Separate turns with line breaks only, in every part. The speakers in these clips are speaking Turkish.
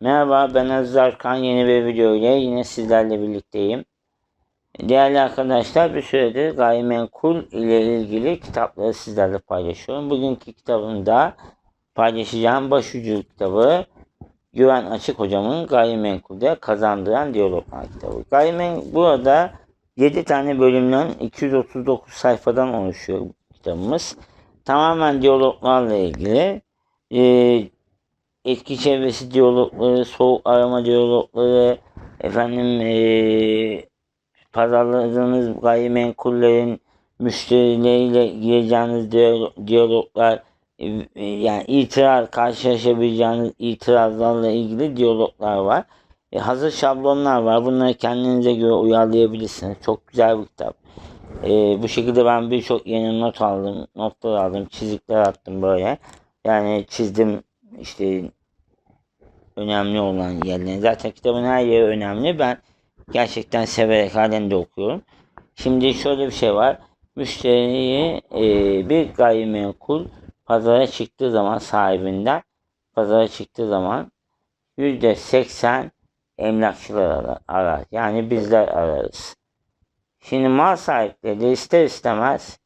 Merhaba ben Aziz Arkan yeni bir video ile yine sizlerle birlikteyim. Değerli arkadaşlar bir süredir gayrimenkul ile ilgili kitapları sizlerle paylaşıyorum. Bugünkü kitabımda paylaşacağım başucu kitabı Güven Açık hocamın gayrimenkulde kazandıran diyaloglar kitabı. Gayrimen burada 7 tane bölümden 239 sayfadan oluşuyor kitabımız. Tamamen diyaloglarla ilgili. Ee, etki çevresi diyalogları, soğuk arama diyalogları, efendim eee pazarladığınız gayrimenkullerin müşterileriyle gireceğiniz diyalo- diyaloglar, e, yani itiraz, karşılaşabileceğiniz itirazlarla ilgili diyaloglar var. E, hazır şablonlar var. Bunları kendinize göre uyarlayabilirsiniz. Çok güzel bir kitap. E, bu şekilde ben birçok yeni not aldım, notlar aldım, çizikler attım böyle. Yani çizdim işte önemli olan yerlerini. Zaten kitabın her yeri önemli. Ben gerçekten severek halen de okuyorum. Şimdi şöyle bir şey var. Müşteriyi e, bir gayrimenkul pazara çıktığı zaman sahibinden pazara çıktığı zaman yüzde seksen emlakçılar arar. Yani bizler ararız. Şimdi mal sahipleri ister istemez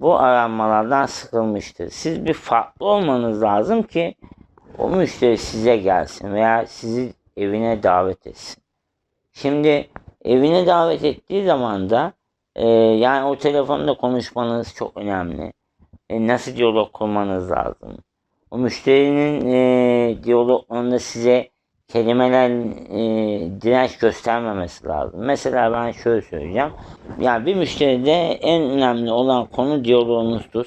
bu aranmalardan sıkılmıştır. Siz bir farklı olmanız lazım ki o müşteri size gelsin veya sizi evine davet etsin. Şimdi evine davet ettiği zaman da e, yani o telefonda konuşmanız çok önemli. E, nasıl diyalog kurmanız lazım. O müşterinin e, diyaloglarında size kelimeler e, direnç göstermemesi lazım. Mesela ben şöyle söyleyeceğim. Yani bir müşteride en önemli olan konu diyaloğunuzdur.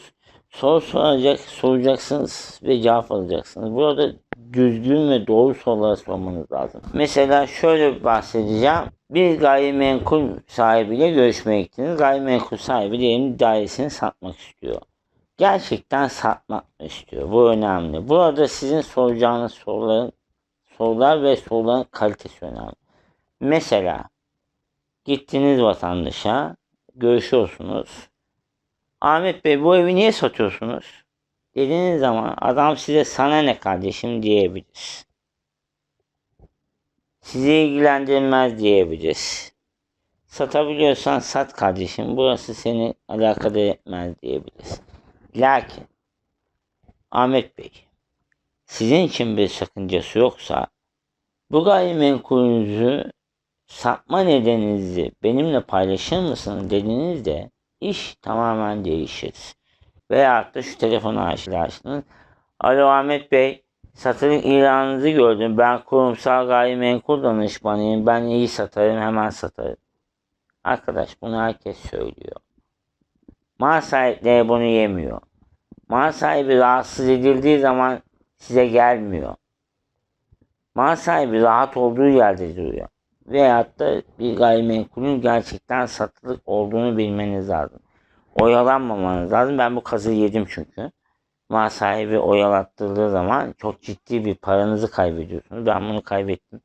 Soru soracak, soracaksınız ve cevap alacaksınız. Burada düzgün ve doğru sorular sormanız lazım. Mesela şöyle bahsedeceğim. Bir gayrimenkul sahibiyle görüşmeye gittiniz. Gayrimenkul sahibi diyelim dairesini satmak istiyor. Gerçekten satmak istiyor? Bu önemli. Burada sizin soracağınız soruların sorular ve soruların kalitesi önemli. Mesela gittiniz vatandaşa görüşüyorsunuz. Ahmet Bey bu evi niye satıyorsunuz? Dediğiniz zaman adam size sana ne kardeşim diyebilir. Sizi ilgilendirmez diyebilir. Satabiliyorsan sat kardeşim burası seni alakadar etmez diyebilir. Lakin Ahmet Bey sizin için bir sakıncası yoksa bu gayrimenkulünüzü satma nedeninizi benimle paylaşır mısınız dediğinizde iş tamamen değişir. Veyahut da şu telefonu açarsınız. Alo Ahmet Bey, satılık ilanınızı gördüm. Ben kurumsal gayrimenkul danışmanıyım. Ben iyi satarım, hemen satarım. Arkadaş bunu herkes söylüyor. Mal sahipleri bunu yemiyor. Mal sahibi rahatsız edildiği zaman size gelmiyor. Mal sahibi rahat olduğu yerde duruyor. Veyahut da bir gayrimenkulün gerçekten satılık olduğunu bilmeniz lazım. Oyalanmamanız lazım. Ben bu kazığı yedim çünkü. Mal sahibi oyalattırdığı zaman çok ciddi bir paranızı kaybediyorsunuz. Ben bunu kaybettim.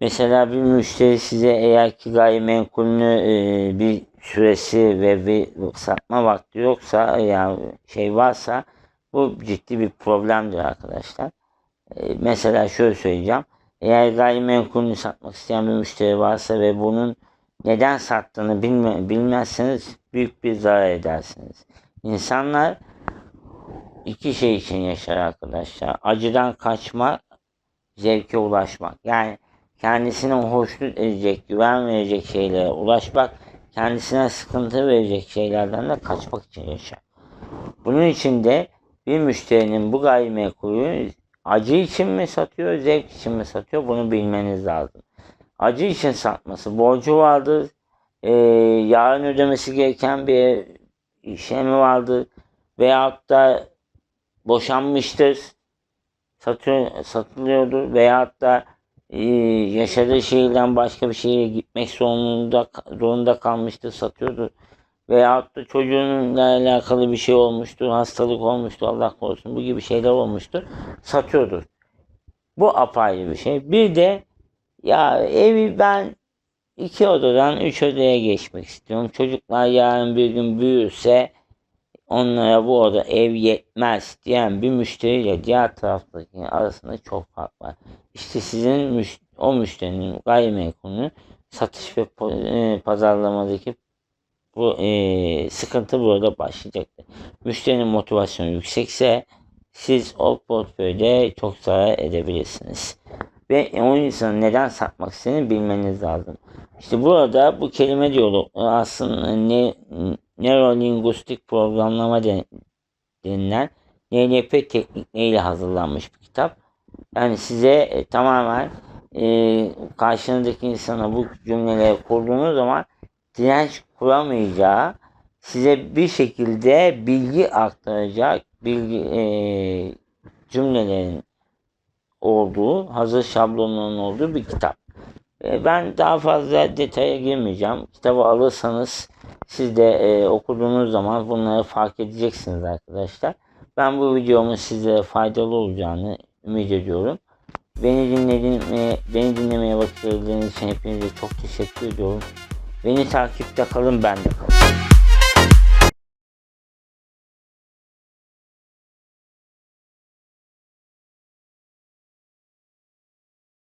Mesela bir müşteri size eğer ki gayrimenkulünü e, bir süresi ve bir satma vakti yoksa yani şey varsa bu ciddi bir problemdir arkadaşlar. E, mesela şöyle söyleyeceğim. Eğer gayrimenkulünü satmak isteyen bir müşteri varsa ve bunun neden sattığını bilme, bilmezseniz büyük bir zarar edersiniz. İnsanlar iki şey için yaşar arkadaşlar. Acıdan kaçmak, zevke ulaşmak. Yani kendisine hoşnut edecek, güven verecek şeylere ulaşmak, kendisine sıkıntı verecek şeylerden de kaçmak için yaşar. Bunun için de bir müşterinin bu gayrimenkulü acı için mi satıyor, zevk için mi satıyor bunu bilmeniz lazım. Acı için satması, borcu vardır, ee, yarın ödemesi gereken bir işlemi vardır veyahut da boşanmıştır, satıyor, satılıyordur veyahut da e, yaşadığı şehirden başka bir şehire gitmek zorunda, zorunda kalmıştır, satıyordur. Veyahut da çocuğunla alakalı bir şey olmuştur, hastalık olmuştur, Allah korusun bu gibi şeyler olmuştur, satıyordur. Bu apayrı bir şey. Bir de ya evi ben iki odadan üç odaya geçmek istiyorum. Çocuklar yarın bir gün büyürse onlara bu arada ev yetmez diyen bir müşteriyle diğer taraftaki arasında çok fark var. İşte sizin müş- o müşterinin gayrimenkulünü satış ve e, pazarlamadaki bu e, sıkıntı burada başlayacaktır. Müşterinin motivasyonu yüksekse siz o portföyde çok zarar edebilirsiniz. Ve o insanın neden satmak istediğini bilmeniz lazım. İşte burada bu kelime diyalogları aslında ne, nörolinguistik programlama den- denilen NLP teknikleriyle hazırlanmış bir kitap. Yani size e, tamamen e, karşınızdaki insana bu cümleleri kurduğunuz zaman direnç kuramayacağı, size bir şekilde bilgi aktaracak bilgi e, cümlelerin olduğu, hazır şablonların olduğu bir kitap. E, ben daha fazla detaya girmeyeceğim. Kitabı alırsanız siz de e, okuduğunuz zaman bunları fark edeceksiniz arkadaşlar. Ben bu videomun sizlere faydalı olacağını ümit ediyorum. Beni dinlediğine, beni dinlemeye vakit ayırdığınız için hepinize çok teşekkür ediyorum. Beni takipte kalın, ben de kalın.